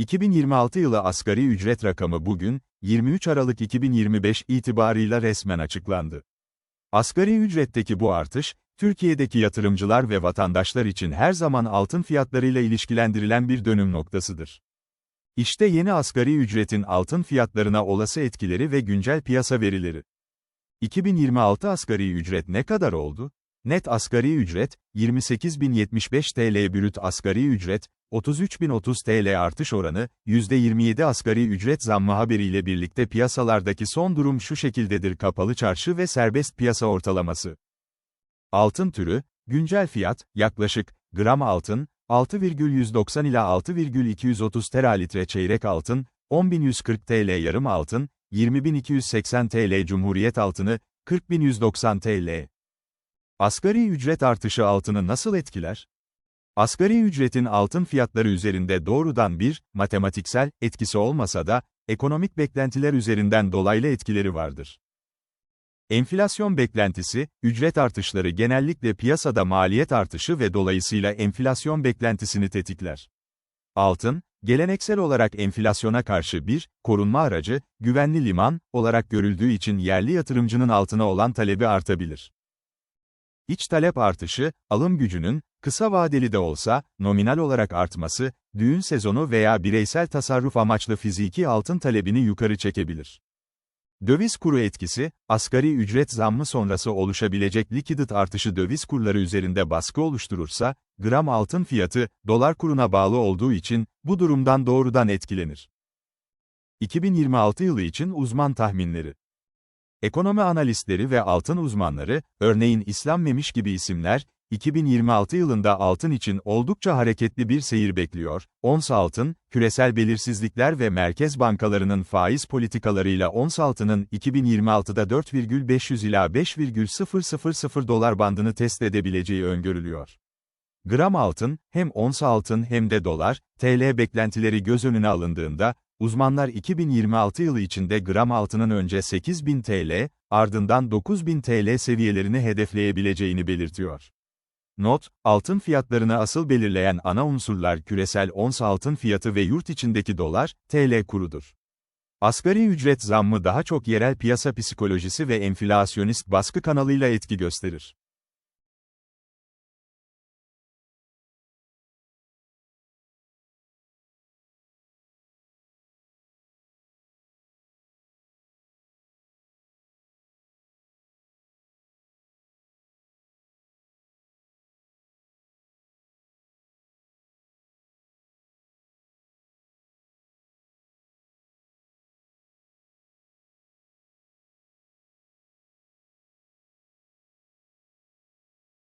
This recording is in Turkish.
2026 yılı asgari ücret rakamı bugün, 23 Aralık 2025 itibarıyla resmen açıklandı. Asgari ücretteki bu artış, Türkiye'deki yatırımcılar ve vatandaşlar için her zaman altın fiyatlarıyla ilişkilendirilen bir dönüm noktasıdır. İşte yeni asgari ücretin altın fiyatlarına olası etkileri ve güncel piyasa verileri. 2026 asgari ücret ne kadar oldu? Net asgari ücret, 28.075 TL brüt asgari ücret, 33.030 TL artış oranı, %27 asgari ücret zammı haberiyle birlikte piyasalardaki son durum şu şekildedir kapalı çarşı ve serbest piyasa ortalaması. Altın türü, güncel fiyat, yaklaşık, gram altın, 6,190 ila 6,230 teralitre çeyrek altın, 10.140 TL yarım altın, 20.280 TL Cumhuriyet altını, 40.190 TL. Asgari ücret artışı altını nasıl etkiler? Asgari ücretin altın fiyatları üzerinde doğrudan bir, matematiksel, etkisi olmasa da, ekonomik beklentiler üzerinden dolaylı etkileri vardır. Enflasyon beklentisi, ücret artışları genellikle piyasada maliyet artışı ve dolayısıyla enflasyon beklentisini tetikler. Altın, geleneksel olarak enflasyona karşı bir, korunma aracı, güvenli liman, olarak görüldüğü için yerli yatırımcının altına olan talebi artabilir. İç talep artışı, alım gücünün, kısa vadeli de olsa, nominal olarak artması, düğün sezonu veya bireysel tasarruf amaçlı fiziki altın talebini yukarı çekebilir. Döviz kuru etkisi, asgari ücret zammı sonrası oluşabilecek likidit artışı döviz kurları üzerinde baskı oluşturursa, gram altın fiyatı, dolar kuruna bağlı olduğu için, bu durumdan doğrudan etkilenir. 2026 yılı için uzman tahminleri Ekonomi analistleri ve altın uzmanları, örneğin İslam Memiş gibi isimler, 2026 yılında altın için oldukça hareketli bir seyir bekliyor. Ons altın, küresel belirsizlikler ve merkez bankalarının faiz politikalarıyla ons altının 2026'da 4,500 ila 5,000 dolar bandını test edebileceği öngörülüyor. Gram altın, hem ons altın hem de dolar, TL beklentileri göz önüne alındığında, uzmanlar 2026 yılı içinde gram altının önce 8000 TL, ardından 9000 TL seviyelerini hedefleyebileceğini belirtiyor. Not, altın fiyatlarını asıl belirleyen ana unsurlar küresel ons altın fiyatı ve yurt içindeki dolar, TL kurudur. Asgari ücret zammı daha çok yerel piyasa psikolojisi ve enflasyonist baskı kanalıyla etki gösterir.